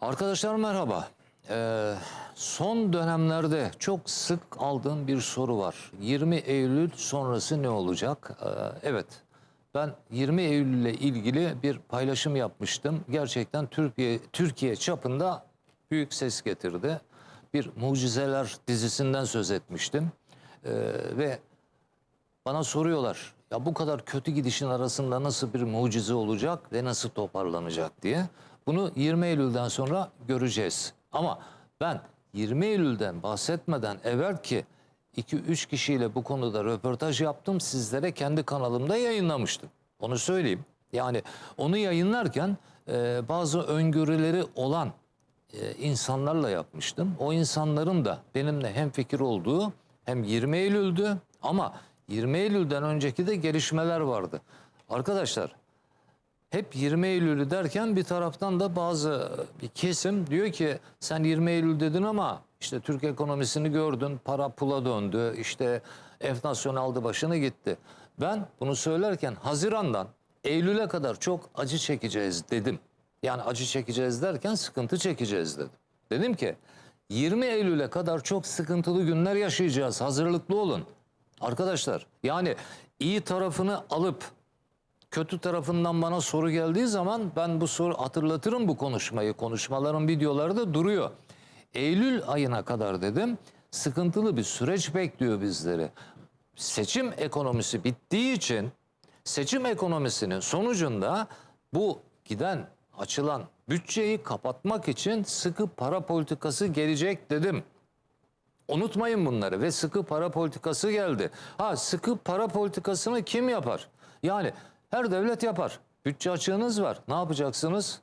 Arkadaşlar merhaba. Ee, son dönemlerde çok sık aldığım bir soru var. 20 Eylül sonrası ne olacak? Ee, evet, ben 20 Eylül ile ilgili bir paylaşım yapmıştım. Gerçekten Türkiye Türkiye çapında büyük ses getirdi. Bir mucizeler dizisinden söz etmiştim. Ee, ve bana soruyorlar ya bu kadar kötü gidişin arasında nasıl bir mucize olacak ve nasıl toparlanacak diye. Bunu 20 Eylül'den sonra göreceğiz. Ama ben 20 Eylül'den bahsetmeden evvel ki 2-3 kişiyle bu konuda röportaj yaptım. Sizlere kendi kanalımda yayınlamıştım. Onu söyleyeyim. Yani onu yayınlarken e, bazı öngörüleri olan e, insanlarla yapmıştım. O insanların da benimle hem fikir olduğu hem 20 Eylül'dü ama 20 Eylül'den önceki de gelişmeler vardı. Arkadaşlar hep 20 Eylül'ü derken bir taraftan da bazı bir kesim diyor ki sen 20 Eylül dedin ama işte Türk ekonomisini gördün, para pula döndü, işte enflasyon aldı başını gitti. Ben bunu söylerken Haziran'dan Eylül'e kadar çok acı çekeceğiz dedim. Yani acı çekeceğiz derken sıkıntı çekeceğiz dedim. Dedim ki 20 Eylül'e kadar çok sıkıntılı günler yaşayacağız. Hazırlıklı olun. Arkadaşlar yani iyi tarafını alıp kötü tarafından bana soru geldiği zaman ben bu soru hatırlatırım bu konuşmayı. Konuşmaların videoları da duruyor. Eylül ayına kadar dedim sıkıntılı bir süreç bekliyor bizleri. Seçim ekonomisi bittiği için seçim ekonomisinin sonucunda bu giden açılan bütçeyi kapatmak için sıkı para politikası gelecek dedim. Unutmayın bunları ve sıkı para politikası geldi. Ha sıkı para politikasını kim yapar? Yani her devlet yapar. Bütçe açığınız var. Ne yapacaksınız?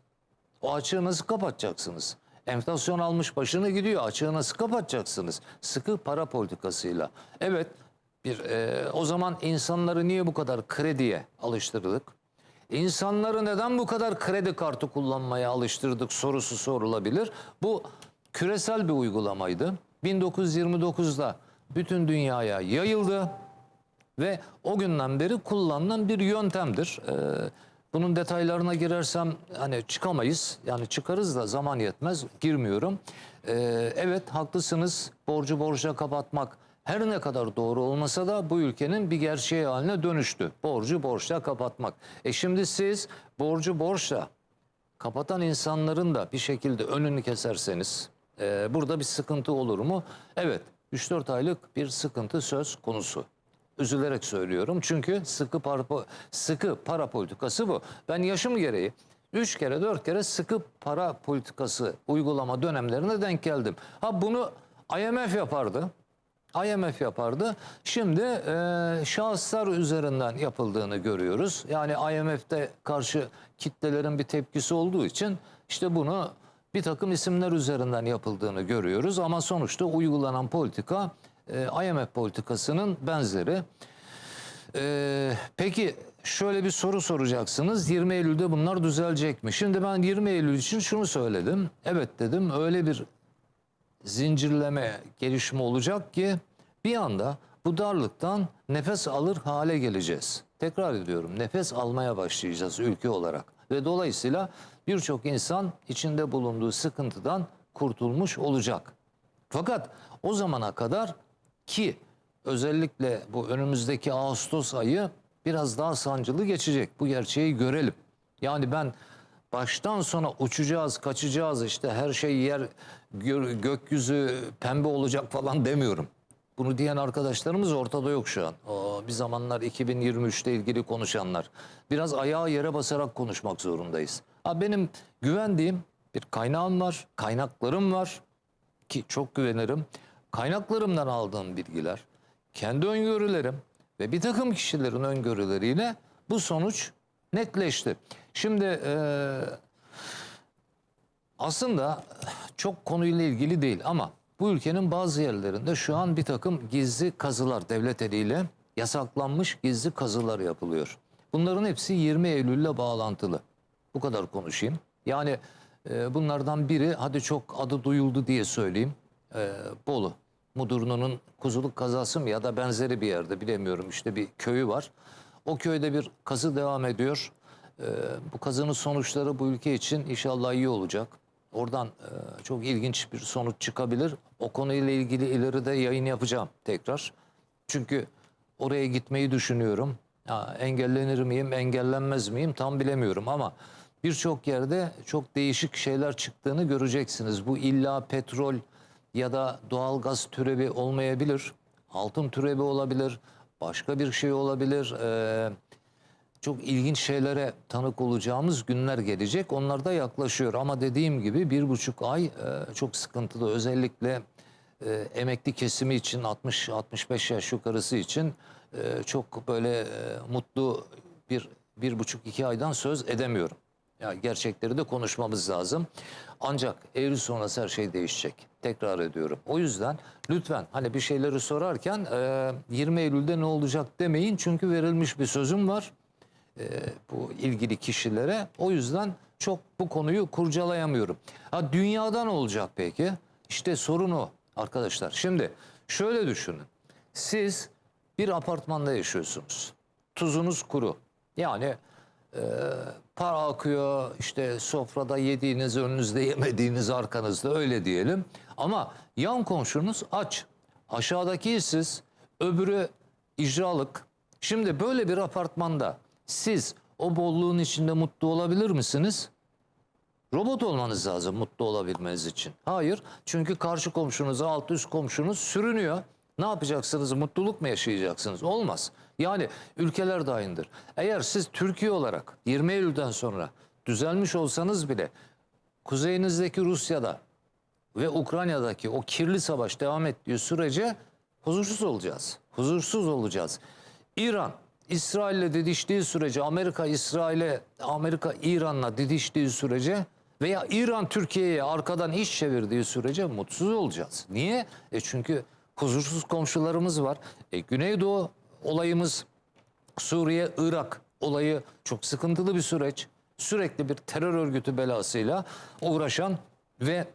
O açığı nasıl kapatacaksınız? Enflasyon almış başını gidiyor. Açığı nasıl kapatacaksınız? Sıkı para politikasıyla. Evet bir e, o zaman insanları niye bu kadar krediye alıştırdık? İnsanları neden bu kadar kredi kartı kullanmaya alıştırdık sorusu sorulabilir. Bu küresel bir uygulamaydı. 1929'da bütün dünyaya yayıldı ve o günden beri kullanılan bir yöntemdir. Ee, bunun detaylarına girersem hani çıkamayız. Yani çıkarız da zaman yetmez. Girmiyorum. Ee, evet haklısınız. Borcu borca kapatmak her ne kadar doğru olmasa da bu ülkenin bir gerçeği haline dönüştü. Borcu borçla kapatmak. E şimdi siz borcu borçla kapatan insanların da bir şekilde önünü keserseniz e, burada bir sıkıntı olur mu? Evet 3-4 aylık bir sıkıntı söz konusu. Üzülerek söylüyorum çünkü sıkı para, sıkı para politikası bu. Ben yaşım gereği 3 kere 4 kere sıkı para politikası uygulama dönemlerine denk geldim. Ha bunu IMF yapardı. IMF yapardı. Şimdi e, şahıslar üzerinden yapıldığını görüyoruz. Yani IMF'te karşı kitlelerin bir tepkisi olduğu için işte bunu bir takım isimler üzerinden yapıldığını görüyoruz. Ama sonuçta uygulanan politika e, IMF politikasının benzeri. E, peki şöyle bir soru soracaksınız. 20 Eylül'de bunlar düzelecek mi? Şimdi ben 20 Eylül için şunu söyledim. Evet dedim öyle bir zincirleme gelişme olacak ki bir anda bu darlıktan nefes alır hale geleceğiz. Tekrar ediyorum nefes almaya başlayacağız ülke olarak ve dolayısıyla birçok insan içinde bulunduğu sıkıntıdan kurtulmuş olacak. Fakat o zamana kadar ki özellikle bu önümüzdeki Ağustos ayı biraz daha sancılı geçecek. Bu gerçeği görelim. Yani ben baştan sona uçacağız, kaçacağız işte her şey yer gö- gökyüzü pembe olacak falan demiyorum. Bunu diyen arkadaşlarımız ortada yok şu an. O, bir zamanlar 2023'te ilgili konuşanlar. Biraz ayağı yere basarak konuşmak zorundayız. Ha, benim güvendiğim bir kaynağım var, kaynaklarım var ki çok güvenirim. Kaynaklarımdan aldığım bilgiler, kendi öngörülerim ve bir takım kişilerin öngörüleriyle bu sonuç netleşti. Şimdi eee aslında çok konuyla ilgili değil ama bu ülkenin bazı yerlerinde şu an bir takım gizli kazılar devlet eliyle yasaklanmış gizli kazılar yapılıyor. Bunların hepsi 20 Eylül'le bağlantılı. Bu kadar konuşayım. Yani e, bunlardan biri hadi çok adı duyuldu diye söyleyeyim. E, Bolu. Mudurnu'nun Kuzuluk kazası mı ya da benzeri bir yerde bilemiyorum işte bir köyü var. O köyde bir kazı devam ediyor. Ee, bu kazının sonuçları bu ülke için inşallah iyi olacak. Oradan e, çok ilginç bir sonuç çıkabilir. O konuyla ilgili ileride yayın yapacağım tekrar. Çünkü oraya gitmeyi düşünüyorum. Ha, engellenir miyim, engellenmez miyim tam bilemiyorum ama birçok yerde çok değişik şeyler çıktığını göreceksiniz. Bu illa petrol ya da doğalgaz türevi olmayabilir. Altın türevi olabilir. Başka bir şey olabilir. Ee, çok ilginç şeylere tanık olacağımız günler gelecek. Onlar da yaklaşıyor ama dediğim gibi bir buçuk ay e, çok sıkıntılı. Özellikle e, emekli kesimi için 60-65 yaş yukarısı için e, çok böyle e, mutlu bir bir buçuk iki aydan söz edemiyorum. Ya gerçekleri de konuşmamız lazım. Ancak Eylül sonrası her şey değişecek. Tekrar ediyorum. O yüzden lütfen hani bir şeyleri sorarken e, 20 Eylül'de ne olacak demeyin. Çünkü verilmiş bir sözüm var e, bu ilgili kişilere. O yüzden çok bu konuyu kurcalayamıyorum. Ha dünyadan olacak peki? İşte sorun o arkadaşlar. Şimdi şöyle düşünün. Siz bir apartmanda yaşıyorsunuz. Tuzunuz kuru. Yani e, para akıyor işte sofrada yediğiniz önünüzde yemediğiniz arkanızda öyle diyelim. Ama yan komşunuz aç. Aşağıdaki işsiz, öbürü icralık. Şimdi böyle bir apartmanda siz o bolluğun içinde mutlu olabilir misiniz? Robot olmanız lazım mutlu olabilmeniz için. Hayır. Çünkü karşı komşunuz, alt üst komşunuz sürünüyor. Ne yapacaksınız? Mutluluk mu yaşayacaksınız? Olmaz. Yani ülkeler de aynıdır. Eğer siz Türkiye olarak 20 Eylül'den sonra düzelmiş olsanız bile kuzeyinizdeki Rusya'da ve Ukrayna'daki o kirli savaş devam ettiği sürece huzursuz olacağız. Huzursuz olacağız. İran İsrail'le didiştiği sürece, Amerika İsrail'e, Amerika İran'la didiştiği sürece veya İran Türkiye'ye arkadan iş çevirdiği sürece mutsuz olacağız. Niye? E çünkü huzursuz komşularımız var. E Güneydoğu olayımız Suriye, Irak olayı çok sıkıntılı bir süreç. Sürekli bir terör örgütü belasıyla uğraşan ve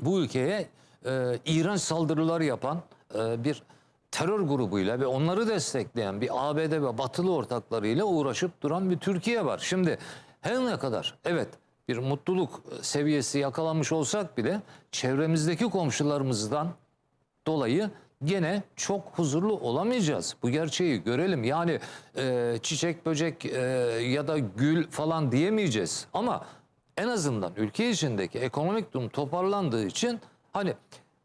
bu ülkeye e, iğrenç saldırılar yapan e, bir terör grubuyla ve onları destekleyen bir ABD ve batılı ortaklarıyla uğraşıp duran bir Türkiye var. Şimdi her ne kadar evet bir mutluluk seviyesi yakalanmış olsak bile çevremizdeki komşularımızdan dolayı gene çok huzurlu olamayacağız. Bu gerçeği görelim. Yani e, çiçek, böcek e, ya da gül falan diyemeyeceğiz. Ama en azından ülke içindeki ekonomik durum toparlandığı için hani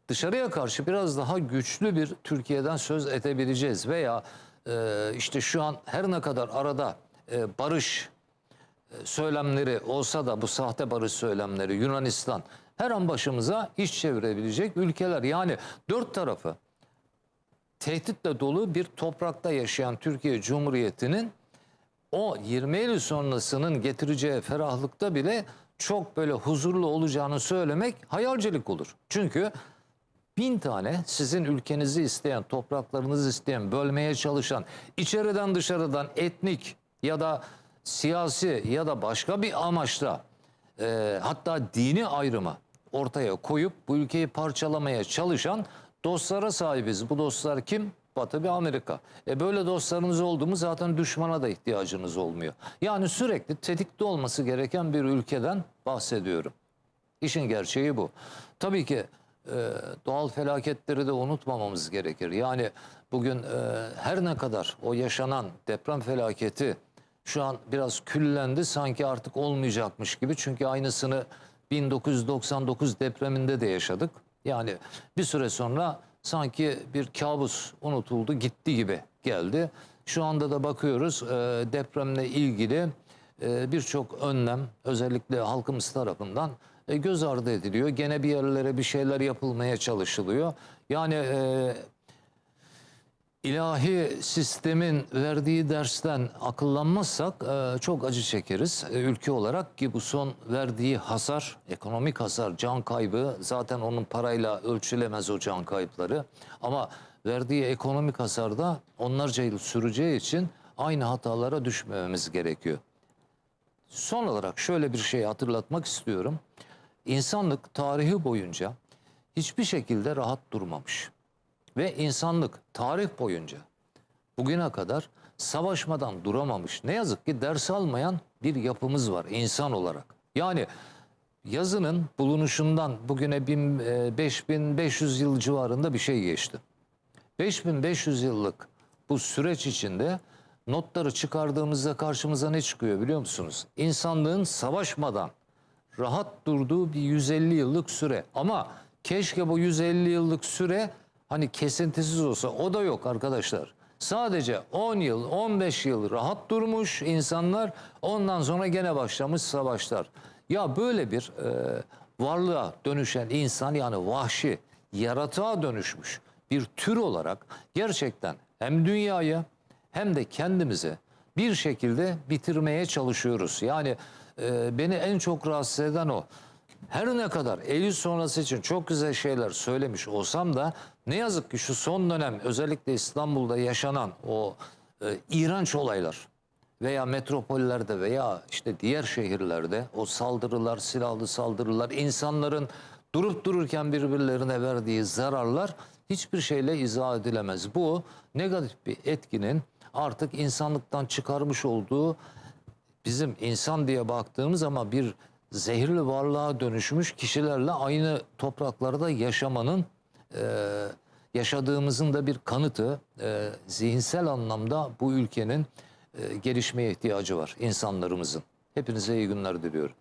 dışarıya karşı biraz daha güçlü bir Türkiye'den söz edebileceğiz. Veya e, işte şu an her ne kadar arada e, barış e, söylemleri olsa da bu sahte barış söylemleri Yunanistan her an başımıza iş çevirebilecek ülkeler. Yani dört tarafı tehditle dolu bir toprakta yaşayan Türkiye Cumhuriyeti'nin o 20 Eylül sonrasının getireceği ferahlıkta bile çok böyle huzurlu olacağını söylemek hayalcilik olur. Çünkü bin tane sizin ülkenizi isteyen, topraklarınızı isteyen, bölmeye çalışan, içeriden dışarıdan etnik ya da siyasi ya da başka bir amaçla e, hatta dini ayrımı ortaya koyup bu ülkeyi parçalamaya çalışan dostlara sahibiz. Bu dostlar kim? Batı ve Amerika. E böyle dostlarınız oldu mu zaten düşmana da ihtiyacınız olmuyor. Yani sürekli tetikte olması gereken bir ülkeden bahsediyorum. İşin gerçeği bu. Tabii ki e, doğal felaketleri de unutmamamız gerekir. Yani bugün e, her ne kadar o yaşanan deprem felaketi şu an biraz küllendi sanki artık olmayacakmış gibi. Çünkü aynısını 1999 depreminde de yaşadık. Yani bir süre sonra sanki bir kabus unutuldu gitti gibi geldi. Şu anda da bakıyoruz e, depremle ilgili e, birçok önlem özellikle halkımız tarafından e, göz ardı ediliyor. Gene bir yerlere bir şeyler yapılmaya çalışılıyor. Yani e, ilahi sistemin verdiği dersten akıllanmazsak e, çok acı çekeriz e, ülke olarak ki bu son verdiği hasar, ekonomik hasar, can kaybı zaten onun parayla ölçülemez o can kayıpları. Ama verdiği ekonomik hasar da onlarca yıl süreceği için aynı hatalara düşmememiz gerekiyor. Son olarak şöyle bir şey hatırlatmak istiyorum. İnsanlık tarihi boyunca hiçbir şekilde rahat durmamış. Ve insanlık tarih boyunca bugüne kadar savaşmadan duramamış. Ne yazık ki ders almayan bir yapımız var insan olarak. Yani yazının bulunuşundan bugüne bin, e, 5500 yıl civarında bir şey geçti. 5500 yıllık bu süreç içinde notları çıkardığımızda karşımıza ne çıkıyor biliyor musunuz? İnsanlığın savaşmadan rahat durduğu bir 150 yıllık süre. Ama keşke bu 150 yıllık süre hani kesintisiz olsa. O da yok arkadaşlar. Sadece 10 yıl, 15 yıl rahat durmuş insanlar. Ondan sonra gene başlamış savaşlar. Ya böyle bir e, varlığa dönüşen insan yani vahşi, yaratığa dönüşmüş bir tür olarak gerçekten hem dünyaya hem de kendimize bir şekilde bitirmeye çalışıyoruz. Yani e, beni en çok rahatsız eden o. Her ne kadar Eylül sonrası için çok güzel şeyler söylemiş olsam da ne yazık ki şu son dönem özellikle İstanbul'da yaşanan o e, iğrenç olaylar veya metropollerde veya işte diğer şehirlerde o saldırılar, silahlı saldırılar, insanların durup dururken birbirlerine verdiği zararlar hiçbir şeyle izah edilemez. Bu negatif bir etkinin artık insanlıktan çıkarmış olduğu bizim insan diye baktığımız ama bir zehirli varlığa dönüşmüş kişilerle aynı topraklarda yaşamanın e, yaşadığımızın da bir kanıtı. E, zihinsel anlamda bu ülkenin e, gelişmeye ihtiyacı var insanlarımızın. Hepinize iyi günler diliyorum.